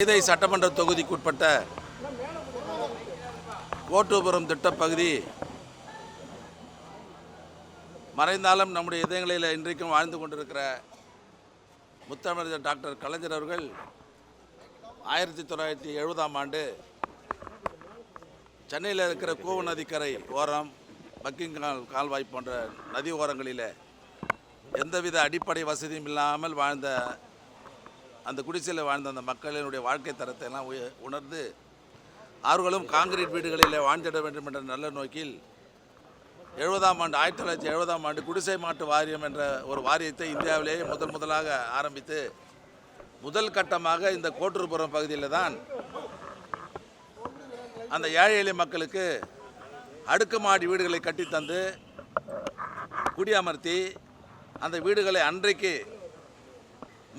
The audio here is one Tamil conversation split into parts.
இதை சட்டமன்ற தொகுதிக்குட்பட்ட ஓட்டுபுரம் திட்டப்பகுதி மறைந்தாலும் நம்முடைய இதயங்களில் இன்றைக்கும் வாழ்ந்து கொண்டிருக்கிற முத்தமிழர் டாக்டர் கலைஞர் அவர்கள் ஆயிரத்தி தொள்ளாயிரத்தி எழுபதாம் ஆண்டு சென்னையில் இருக்கிற கூவ நதிக்கரை ஓரம் பக்கிங்கால் கால்வாய் போன்ற நதி ஓரங்களில் எந்தவித அடிப்படை வசதியும் இல்லாமல் வாழ்ந்த அந்த குடிசையில் வாழ்ந்த அந்த மக்களினுடைய வாழ்க்கை தரத்தை எல்லாம் உணர்ந்து அவர்களும் காங்கிரீட் வீடுகளில் வாழ்ந்திட வேண்டும் என்ற நல்ல நோக்கில் எழுபதாம் ஆண்டு ஆயிரத்தி தொள்ளாயிரத்தி எழுபதாம் ஆண்டு குடிசை மாட்டு வாரியம் என்ற ஒரு வாரியத்தை இந்தியாவிலேயே முதல் முதலாக ஆரம்பித்து முதல் கட்டமாக இந்த கோட்டூர்புரம் பகுதியில் தான் அந்த ஏழை எளிய மக்களுக்கு அடுக்குமாடி வீடுகளை கட்டித் தந்து குடியமர்த்தி அந்த வீடுகளை அன்றைக்கு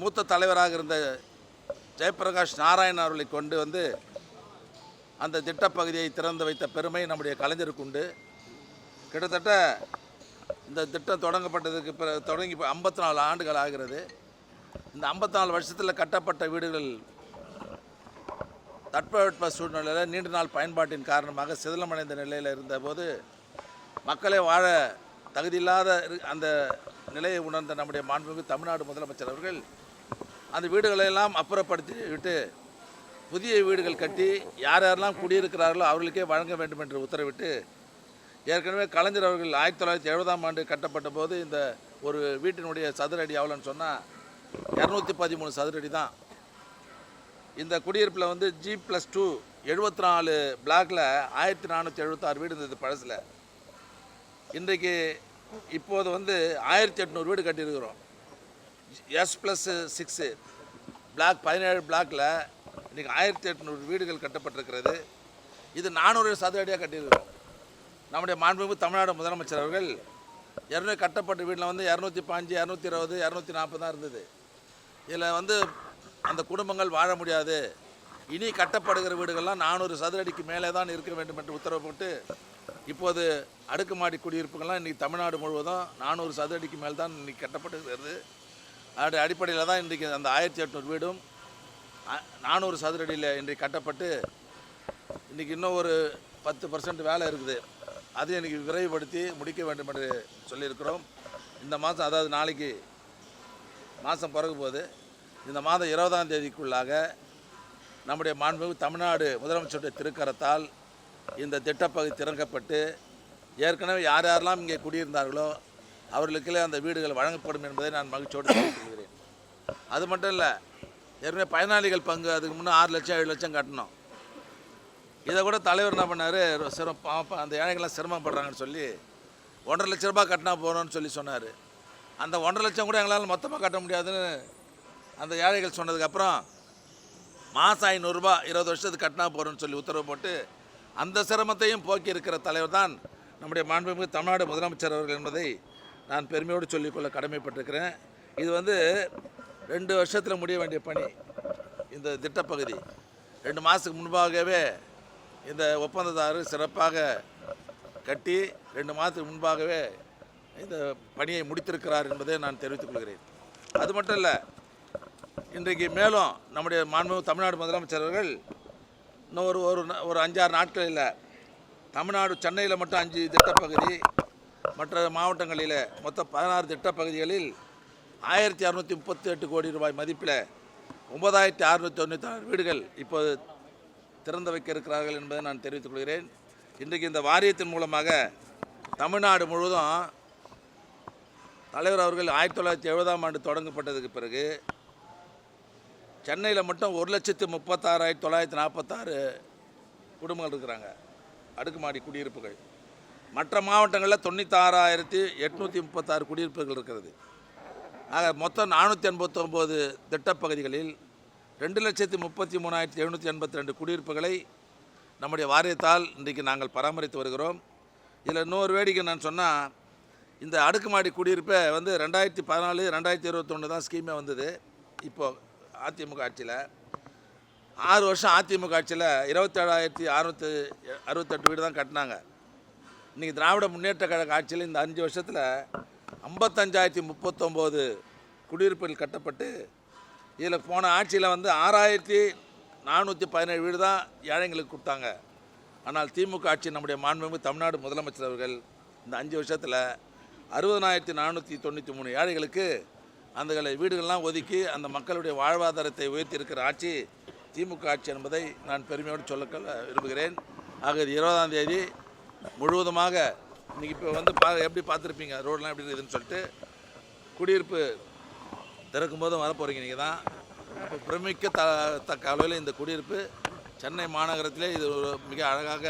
மூத்த தலைவராக இருந்த ஜெயபிரகாஷ் நாராயண் அவர்களை கொண்டு வந்து அந்த திட்டப்பகுதியை திறந்து வைத்த பெருமை நம்முடைய கலைஞருக்கு உண்டு. கிட்டத்தட்ட இந்த திட்டம் தொடங்கப்பட்டதுக்கு பிற தொடங்கி ஐம்பத்தி நாலு ஆண்டுகள் ஆகிறது. இந்த ஐம்பத்தி நாலு வருஷத்தில் கட்டப்பட்ட வீடுகள் தட்பவெட்ப சூழ்நிலையில் நீண்ட நாள் பயன்பாட்டின் காரணமாக சிதிலமடைந்த நிலையில் இருந்தபோது மக்களே வாழ தகுதியில்லாத அந்த நிலையை உணர்ந்த நம்முடைய மாண்புமிகு தமிழ்நாடு முதலமைச்சர் அவர்கள் அந்த வீடுகளை எல்லாம் அப்புறப்படுத்தி விட்டு புதிய வீடுகள் கட்டி யார் யாரெல்லாம் குடியிருக்கிறார்களோ அவர்களுக்கே வழங்க வேண்டும் என்று உத்தரவிட்டு ஏற்கனவே கலைஞர் அவர்கள் ஆயிரத்தி தொள்ளாயிரத்தி எழுபதாம் ஆண்டு கட்டப்பட்ட போது இந்த ஒரு வீட்டினுடைய சதுர அடி எவ்வளோன்னு சொன்னால் இரநூத்தி பதிமூணு சதுரடி தான். இந்த குடியிருப்பில் வந்து ஜி ப்ளஸ் டூ எழுபத்தி நாலு பிளாக்கில் ஆயிரத்தி நானூற்றி எழுபத்தாறு வீடு இருந்தது பழசில். இன்றைக்கு இப்போது வந்து ஆயிரத்தி எட்நூறு வீடு கட்டியிருக்கிறோம். எஸ் ப்ளஸ் சிக்ஸு பிளாக் பதினேழு பிளாக்ல இன்றைக்கி ஆயிரத்தி எட்நூறு வீடுகள் கட்டப்பட்டிருக்கிறது. இது நானூறு சதுர அடியாக கட்டியிருக்கிறோம். நம்முடைய மாண்புமிகு தமிழ்நாடு முதலமைச்சர் அவர்கள் இரநூறு கட்டப்பட்ட வீட்டில் வந்து இரநூத்தி பாஞ்சு இரநூத்தி இருபது இரநூத்தி நாற்பது தான் இருந்தது. இதில் வந்து அந்த குடும்பங்கள் வாழ முடியாது. இனி கட்டப்படுகிற வீடுகள்லாம் நானூறு சதுர அடிக்கு மேலே தான் இருக்க வேண்டும் என்று உத்தரவு போட்டு இப்போது அடுக்குமாடி குடியிருப்புகள்லாம் இன்றைக்கி தமிழ்நாடு முழுவதும் நானூறு சதுர அடிக்கு மேல் தான் இன்றைக்கி கட்டப்பட்டுகிறது அதனுடைய அடிப்படையில் தான் இன்றைக்கி அந்த ஆயிரத்தி எட்நூறு வீடும் நானூறு சதுர அடியில் இன்றைக்கு கட்டப்பட்டு இன்றைக்கி இன்னும் ஒரு பத்து பர்சன்ட் வேலை இருக்குது. அதை இன்றைக்கி விரைவுபடுத்தி முடிக்க வேண்டும் என்று சொல்லியிருக்கிறோம். இந்த மாதம் அதாவது நாளைக்கு மாதம் பிறகு போது இந்த மாதம் இருபதாம் தேதிக்குள்ளாக நம்முடைய மாண்புமிகு தமிழ்நாடு முதலமைச்சருடைய திருக்கரத்தால் இந்த திட்டப்பகுதி திறக்கப்பட்டு ஏற்கனவே யார் யாரெல்லாம் இங்கே குடியிருந்தார்களோ அவர்களுக்கே அந்த வீடுகள் வழங்கப்படும் என்பதை நான் மகிழ்ச்சியோடு தெரிவித்துக் அது மட்டும் இல்லை ஏற்கனவே பயனாளிகள் பங்கு அதுக்கு முன்னே ஆறு லட்சம் ஏழு லட்சம் கட்டணும். இதை கூட தலைவர் என்ன பண்ணார் சிரம் பாப்பா அந்த ஏழைகள்லாம் சிரமப்படுறாங்கன்னு சொல்லி ஒன்றரை லட்ச ரூபாய் கட்டினா போகிறோன்னு சொல்லி சொன்னார். அந்த ஒன்றரை லட்சம் கூட எங்களால் மொத்தமாக கட்ட முடியாதுன்னு அந்த ஏழைகள் சொன்னதுக்கப்புறம் மாதம் ஐநூறுரூபா இருபது வருஷத்துக்கு கட்டினா போகிறோன்னு சொல்லி உத்தரவு போட்டு அந்த சிரமத்தையும் போக்கி இருக்கிற தலைவர் தான் நம்முடைய மாண்புமிகு தமிழ்நாடு முதலமைச்சர் அவர்கள் என்பதை நான் பெருமையோடு சொல்லிக்கொள்ள கடமைப்பட்டிருக்கிறேன். இது வந்து ரெண்டு வருஷத்தில் முடிய வேண்டிய பணி இந்த திட்டப்பகுதி. ரெண்டு மாதத்துக்கு முன்பாகவே இந்த ஒப்பந்ததாரர் சிறப்பாக கட்டி ரெண்டு மாதத்துக்கு முன்பாகவே இந்த பணியை முடித்திருக்கிறார் என்பதை நான் தெரிவித்துக் கொள்கிறேன். அது மட்டும் இல்லை இன்றைக்கு மேலும் நம்முடைய மாண்பு தமிழ்நாடு முதலமைச்சர் அவர்கள் இன்னும் ஒரு ஒரு ஒரு அஞ்சாறு நாட்களில் தமிழ்நாடு சென்னையில் மட்டும் அஞ்சு திட்டப்பகுதி மற்ற மாவட்டங்களில் மொத்தம் பதினாறு திட்டப்பகுதிகளில் ஆயிரத்தி அறநூற்றி முப்பத்தி எட்டு கோடி ரூபாய் மதிப்பில் ஒன்பதாயிரத்தி அறுநூற்றி தொண்ணூற்றி வீடுகள் இப்போது திறந்து வைக்க இருக்கிறார்கள் என்பதை நான் தெரிவித்துக் கொள்கிறேன். இன்றைக்கு இந்த வாரியத்தின் மூலமாக தமிழ்நாடு முழுவதும் தலைவர் அவர்கள் ஆயிரத்தி தொள்ளாயிரத்தி எழுபதாம் ஆண்டு தொடங்கப்பட்டதுக்கு பிறகு சென்னையில் மட்டும் ஒரு லட்சத்து முப்பத்தாறாயிரத்தி தொள்ளாயிரத்தி நாற்பத்தாறு குடும்பங்கள் இருக்கிறாங்க. அடுக்குமாடி குடியிருப்புகள். மற்ற மாவட்டங்களில் தொண்ணூத்தாறாயிரத்தி எட்நூற்றி முப்பத்தாறு குடியிருப்புகள் இருக்கிறது. ஆக மொத்தம் நானூற்றி எண்பத்தொம்போது திட்டப்பகுதிகளில் ரெண்டு லட்சத்தி முப்பத்தி மூணாயிரத்தி எழுநூற்றி எண்பத்தி ரெண்டு குடியிருப்புகளை நம்முடைய வாரியத்தால் இன்றைக்கு நாங்கள் பராமரித்து வருகிறோம். இதில் இன்னொரு வேடிக்கை நான் சொன்னால் இந்த அடுக்குமாடி குடியிருப்பை வந்து ரெண்டாயிரத்தி பதினாலு ரெண்டாயிரத்தி இருபத்தொன்று தான் ஸ்கீமே வந்தது. இப்போது அதிமுக ஆட்சியில் ஆறு வருஷம் அதிமுக ஆட்சியில் இருபத்தேழாயிரத்தி அறுநூற்றி அறுபத்தெட்டு வீடு தான் கட்டினாங்க. இன்றைக்கி திராவிட முன்னேற்ற கழக ஆட்சியில் இந்த அஞ்சு வருஷத்தில் ஐம்பத்தஞ்சாயிரத்தி முப்பத்தொம்போது குடியிருப்புகள் கட்டப்பட்டு இதில் போன ஆட்சியில் வந்து ஆறாயிரத்தி நானூற்றி பதினேழு வீடு தான் ஏழைங்களுக்கு கொடுத்தாங்க. ஆனால் திமுக ஆட்சி நம்முடைய மாண்புமிகு தமிழ்நாடு முதலமைச்சர் அவர்கள் இந்த அஞ்சு வருஷத்தில் அறுபதனாயிரத்தி நானூற்றி தொண்ணூற்றி மூணு ஏழைகளுக்கு அந்த வீடுகள்லாம் ஒதுக்கி அந்த மக்களுடைய வாழ்வாதாரத்தை உயர்த்தியிருக்கிற ஆட்சி திமுக ஆட்சி என்பதை நான் பெருமையோடு சொல்ல விரும்புகிறேன். ஆக இருபதாம் தேதி முழுவதுமாக இன்றைக்கி இப்போ வந்து பா எப்படி பார்த்துருப்பீங்க? ரோடெலாம் எப்படி இருக்குதுன்னு சொல்லிட்டு குடியிருப்பு திறக்கும் போதும் வரப்போகிறீங்க நீங்கள் தான். இப்போ பிரமிக்க த தக்க அளவில் இந்த குடியிருப்பு சென்னை மாநகரத்திலே இது ஒரு மிக அழகாக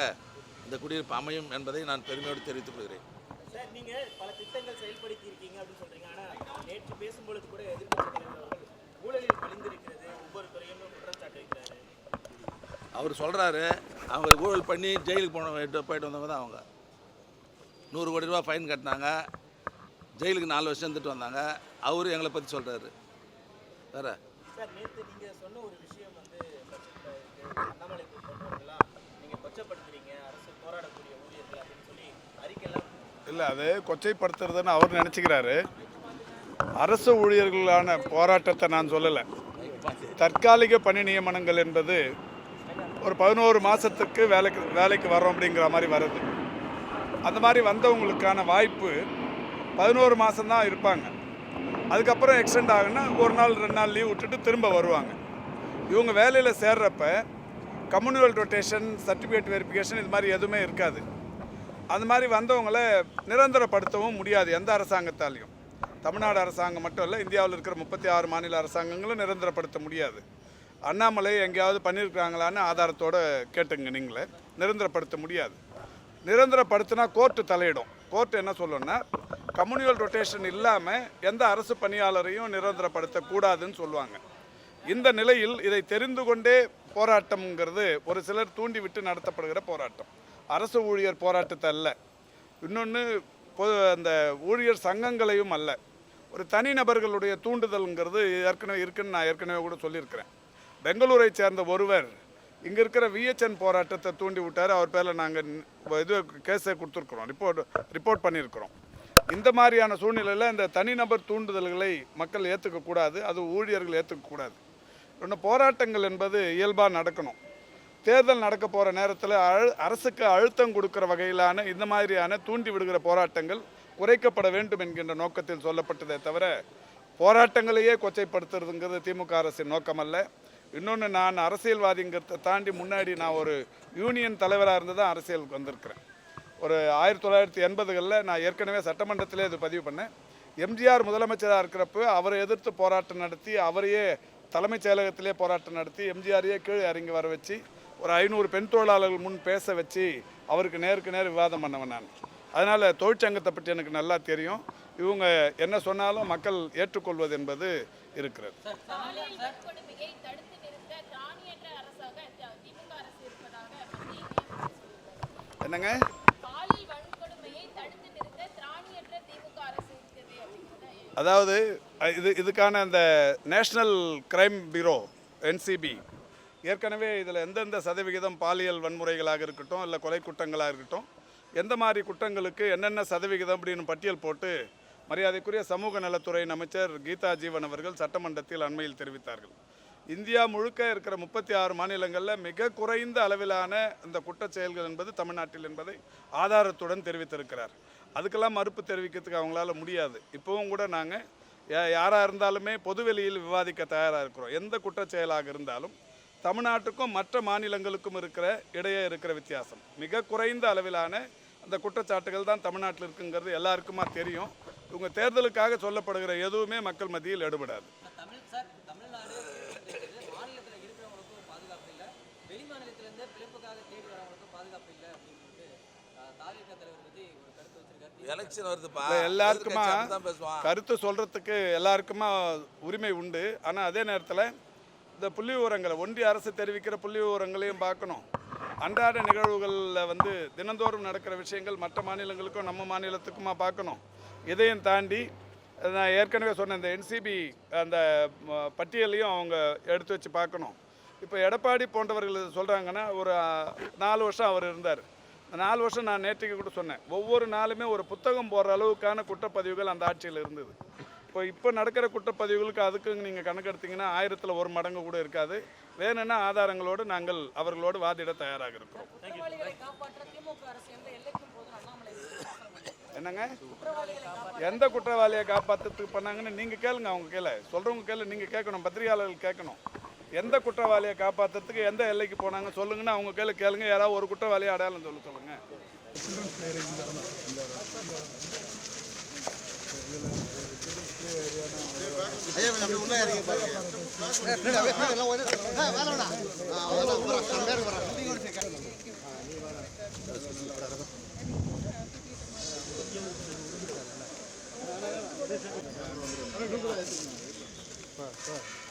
இந்த குடியிருப்பு அமையும் என்பதை நான் பெருமையோடு தெரிவித்துக் கொள்கிறேன். சார் நீங்க பல திட்டங்கள் செயல்படுத்தி இருக்கீங்க அப்படின்னு சொல்றீங்க. ஆனா நேற்று பேசும்பொழுது கூட அவர்கள் ஊழலில் ஒவ்வொரு துறையும் குற்றம் சாட்டி வைக்கிறாரு. அவர் சொல்கிறாரு அவங்க ஊழல் பண்ணி ஜெயிலுக்கு போன போயிட்டு வந்தவங்க தான் அவங்க. நூறு கோடி ரூபா ஃபைன் கட்டினாங்க. ஜெயிலுக்கு நாலு வருஷம் இருந்துட்டு வந்தாங்க. அவர் எங்களை பற்றி சொல்கிறாரு வேற? சார் நேற்று நீங்க சொன்ன ஒரு விஷயம் வந்து பட்ஜெட்ல இருக்கு அண்ணாமலை போன்றவர்கள்லாம் நீங்க கொச்சப்படுத்துறீங்க அரசு போராடக்கூடிய ஊழியர்கள் அப்படின்னு சொல்லி அறிக்கையெல்லாம் இல்லை அது கொச்சைப்படுத்துறதுன்னு அவர் நினச்சிக்கிறாரு. அரசு ஊழியர்களான போராட்டத்தை நான் சொல்லலை. தற்காலிக பணி நியமனங்கள் என்பது ஒரு பதினோரு மாதத்துக்கு வேலைக்கு வேலைக்கு வரோம் அப்படிங்கிற மாதிரி வருது. அந்த மாதிரி வந்தவங்களுக்கான வாய்ப்பு பதினோரு மாதம்தான் இருப்பாங்க. அதுக்கப்புறம் எக்ஸ்டெண்ட் ஆகுன்னா ஒரு நாள் ரெண்டு நாள் லீவ் விட்டுட்டு திரும்ப வருவாங்க. இவங்க வேலையில் சேர்றப்ப கம்யூனிவல் ரொட்டேஷன் சர்டிஃபிகேட் வெரிஃபிகேஷன் இது மாதிரி எதுவுமே இருக்காது. அந்த மாதிரி வந்தவங்களை நிரந்தரப்படுத்தவும் முடியாது எந்த அரசாங்கத்தாலையும். தமிழ்நாடு அரசாங்கம் மட்டும் இல்லை இந்தியாவில் இருக்கிற முப்பத்தி ஆறு மாநில அரசாங்கங்களும் நிரந்தரப்படுத்த முடியாது. அண்ணாமலை எங்கேயாவது பண்ணியிருக்கிறாங்களான்னு ஆதாரத்தோடு கேட்டுங்க நீங்களே. நிரந்தரப்படுத்த முடியாது. நிரந்தரப்படுத்தினா கோர்ட்டு தலையிடும். கோர்ட் என்ன சொல்லணும்னா கம்யூனியல் ரொட்டேஷன் இல்லாமல் எந்த அரசு பணியாளரையும் நிரந்தரப்படுத்தக்கூடாதுன்னு சொல்லுவாங்க. இந்த நிலையில் இதை தெரிந்து கொண்டே போராட்டம்ங்கிறது ஒரு சிலர் தூண்டிவிட்டு நடத்தப்படுகிற போராட்டம். அரசு ஊழியர் போராட்டத்தை அல்ல. இன்னொன்று பொது அந்த ஊழியர் சங்கங்களையும் அல்ல. ஒரு தனிநபர்களுடைய தூண்டுதல்ங்கிறது ஏற்கனவே இருக்குன்னு நான் ஏற்கனவே கூட சொல்லியிருக்கிறேன். பெங்களூரை சேர்ந்த ஒருவர் இங்கே இருக்கிற விஹெச்என் போராட்டத்தை தூண்டி விட்டார் அவர் பேரில் நாங்கள் இது கேஸை கொடுத்துருக்குறோம். ரிப்போர்ட் ரிப்போர்ட் பண்ணியிருக்கிறோம். இந்த மாதிரியான சூழ்நிலையில் இந்த தனிநபர் தூண்டுதல்களை மக்கள் ஏற்றுக்கக்கூடாது அது ஊழியர்கள் ஏற்றுக்கக்கூடாது இன்னும் போராட்டங்கள் என்பது இயல்பாக நடக்கணும். தேர்தல் நடக்க போகிற நேரத்தில் அழு அரசுக்கு அழுத்தம் கொடுக்குற வகையிலான இந்த மாதிரியான தூண்டி விடுகிற போராட்டங்கள் குறைக்கப்பட வேண்டும் என்கின்ற நோக்கத்தில் சொல்லப்பட்டதே தவிர போராட்டங்களையே கொச்சைப்படுத்துறதுங்கிறது திமுக அரசின் நோக்கமல்ல. இன்னொன்று நான் அரசியல்வாதிங்கிறத தாண்டி முன்னாடி நான் ஒரு யூனியன் தலைவராக இருந்து தான் அரசியலுக்கு வந்திருக்கிறேன். ஒரு ஆயிரத்தி தொள்ளாயிரத்தி எண்பதுகளில் நான் ஏற்கனவே சட்டமன்றத்திலே இது பதிவு பண்ணேன். எம்ஜிஆர் முதலமைச்சராக இருக்கிறப்ப அவரை எதிர்த்து போராட்டம் நடத்தி அவரையே தலைமைச் செயலகத்திலே போராட்டம் நடத்தி எம்ஜிஆரையே கீழே இறங்கி வர வச்சு ஒரு ஐநூறு பெண் தொழிலாளர்கள் முன் பேச வச்சு அவருக்கு நேருக்கு நேர் விவாதம் பண்ணவன் நான். அதனால் தொழிற்சங்கத்தை பற்றி எனக்கு நல்லா தெரியும். இவங்க என்ன சொன்னாலும் மக்கள் ஏற்றுக்கொள்வது என்பது இருக்கிறது பாலியல் வன்கொடுமையை தடுத்து நிறுத்த தானியற்ற அரசாக த- திமுக அரசு இருப்பதாக மத்திய நிதியமைச்சர் சொல்லியிருக்காரு. என்னங்க பாலியல் வன்கொடுமையை தடுத்து நிறுத்த திராணியற்ற திமுக அரசு இருக்குது அப்படிங்கிறத அதாவது இது இதுக்கான அந்த நேஷ்னல் கிரைம் பியூரோ என்சிபி ஏற்கனவே இதில் எந்தெந்த சதவிகிதம் பாலியல் வன்முறைகளாக இருக்கட்டும் இல்லை கொலை குற்றங்களாக இருக்கட்டும் எந்த மாதிரி குற்றங்களுக்கு என்னென்ன சதவிகிதம் அப்படின்னு பட்டியல் போட்டு மரியாதைக்குரிய சமூக நலத்துறையின் அமைச்சர் கீதா ஜீவன் அவர்கள் சட்டமன்றத்தில் அண்மையில் தெரிவித்தார்கள். இந்தியா முழுக்க இருக்கிற முப்பத்தி ஆறு மாநிலங்களில் மிக குறைந்த அளவிலான இந்த குற்ற செயல்கள் என்பது தமிழ்நாட்டில் என்பதை ஆதாரத்துடன் தெரிவித்திருக்கிறார். அதுக்கெல்லாம் மறுப்பு தெரிவிக்கிறதுக்கு அவங்களால முடியாது. இப்போவும் கூட நாங்கள் யாராக இருந்தாலுமே பொதுவெளியில் விவாதிக்க தயாராக இருக்கிறோம். எந்த குற்ற செயலாக இருந்தாலும் தமிழ்நாட்டுக்கும் மற்ற மாநிலங்களுக்கும் இருக்கிற இடையே இருக்கிற வித்தியாசம். மிக குறைந்த அளவிலான அந்த குற்றச்சாட்டுகள் தான் தமிழ்நாட்டில் இருக்குங்கிறது எல்லாருக்குமா தெரியும். இவங்க தேர்தலுக்காக சொல்லப்படுகிற எதுவுமே மக்கள் மத்தியில் எடுபடாது தமிழ் சார் தமிழ்நாடு இருக்குது. மாநிலத்துல இருக்கிறவங்களுக்கும் பாதுகாப்பு இல்லை வெளி தேடி வரவங்களுக்கும் பாதுகாப்பு இல்லை அப்படின்னு சொல்லிட்டு எல்லாருக்குமா? கருத்து சொல்கிறதுக்கு எல்லாருக்குமா உரிமை உண்டு. ஆனால் அதே நேரத்தில் இந்த புள்ளி விவரங்களை ஒன்றிய அரசு தெரிவிக்கிற புள்ளி விவரங்களையும் பார்க்கணும். அன்றாட நிகழ்வுகளில் வந்து தினந்தோறும் நடக்கிற விஷயங்கள் மற்ற மாநிலங்களுக்கும் நம்ம மாநிலத்துக்குமா பார்க்கணும். இதையும் தாண்டி நான் ஏற்கனவே சொன்ன இந்த என்சிபி அந்த பட்டியலையும் அவங்க எடுத்து வச்சு பார்க்கணும். இப்போ எடப்பாடி போன்றவர்கள் சொல்கிறாங்கன்னா ஒரு நாலு வருஷம் அவர் இருந்தார். நாலு வருஷம் நான் நேற்றுக்கு கூட சொன்னேன். ஒவ்வொரு நாளுமே ஒரு புத்தகம் போடுற அளவுக்கான குற்றப்பதிவுகள் அந்த ஆட்சியில் இருந்தது. இப்போ இப்போ நடக்கிற குற்றப்பதிவுகளுக்கு அதுக்கு நீங்கள் கணக்கெடுத்தீங்கன்னா ஆயிரத்தில் ஒரு மடங்கு கூட இருக்காது. வேணும்னா ஆதாரங்களோடு நாங்கள் அவர்களோடு வாதிட தயாராக இருக்கிறோம். என்னங்க? எந்த குற்றவாளியை காப்பாற்றுறதுக்கு பண்ணாங்கன்னு நீங்கள் கேளுங்க அவங்க கேள. சொல்கிறவங்க கேளு நீங்கள் கேட்கணும் பத்திரிகையாளர்கள் கேட்கணும். எந்த குற்றவாளியை காப்பாற்றுறதுக்கு எந்த எல்லைக்கு போனாங்க சொல்லுங்கன்னா அவங்க கேளு கேளுங்க. யாராவது ஒரு குற்றவாளியை அடையாளம் சொல்ல சொல்லுங்கள்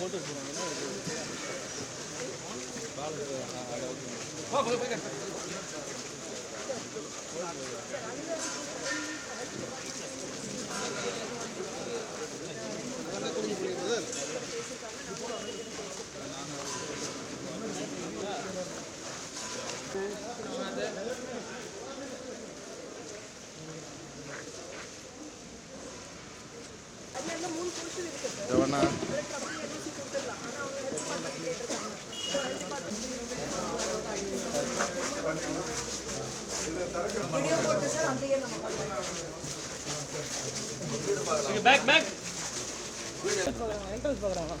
போட்டு போனாங்கன்னா கண்டிங்க தெளிவா பேக் பேக் என்ட்ரன்ஸ் பார்க்குறாங்களா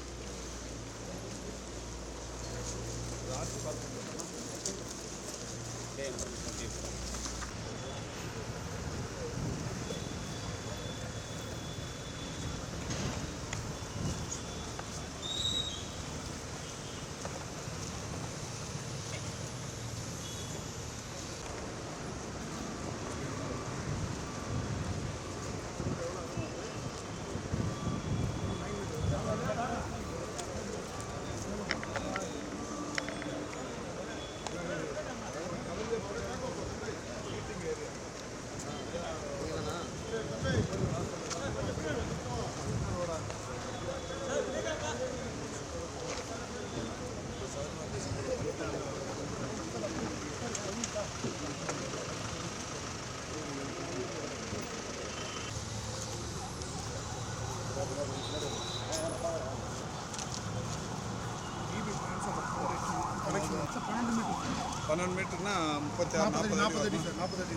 பன்னெண்டு மீட்டர்னா முப்பத்தி ஆறு நாற்பது நாற்பது அடி சார் நாற்பது அடி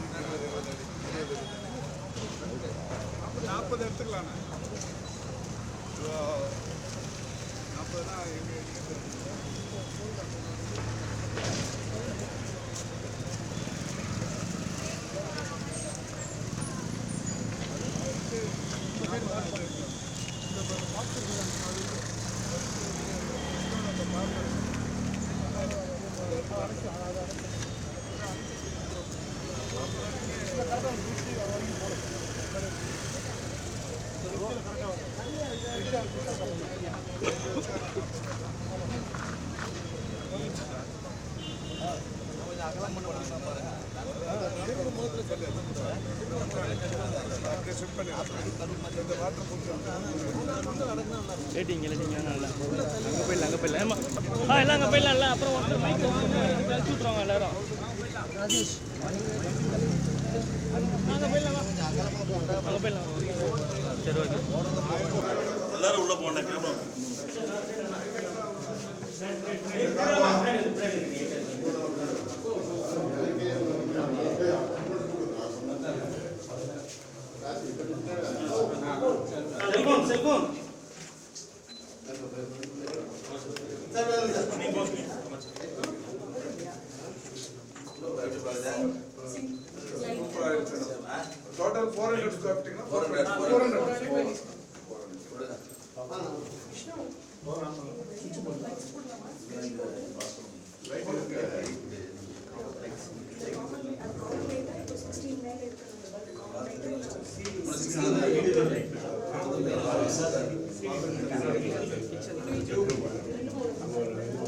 நாற்பது எடுத்துக்கலாண்ணே. நாற்பதுனா எங்கே ரேட்டிங் நல்லா அங்கே போயிடலாம் அங்கே போயிடலாம் ஆ எல்லாம் அங்கே போயிடலாம்ல அப்புறம் ஒருத்தர் மைக் கழிச்சு விட்ருவாங்க எல்லாரும் அங்கே போயிடலாம் அங்கே போயிடலாம் சரி ஓகே எல்லாரும் உள்ள போனேன் கேமரா sekun. Thank you.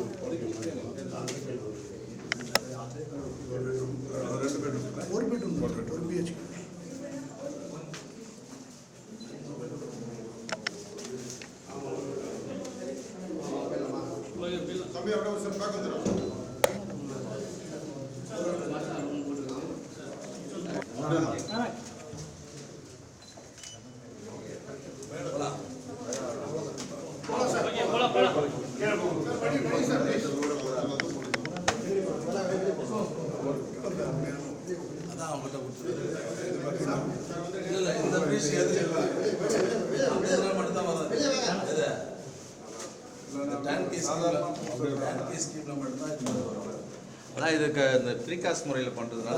ஸ்கீமில் மட்டும்தான் இது வரும் இதுக்கு இந்த ப்ரீகாஸ்ட் முறையில் பண்ணுறதுனால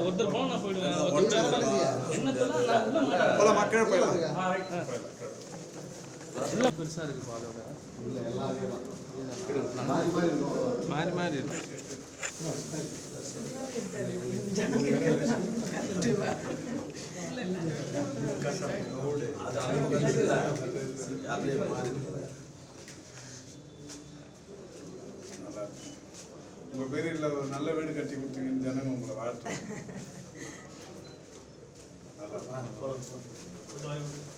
ஒருத்தர் போனா நான் போயிடுவேன் ஒருத்தர் என்ன சொன்னா நான் உள்ள மாட்டேன். பல மக்கள் போயிடலாம். பெருசா இருக்கு பாலோட. மாறி மாறி இருக்கு. அப்படியே மாறி உங்க பேரில் ஒரு நல்ல வீடு கட்டி கொடுத்தீங்கன்னு ஜனங்க உங்களை வாழ்த்து நல்லா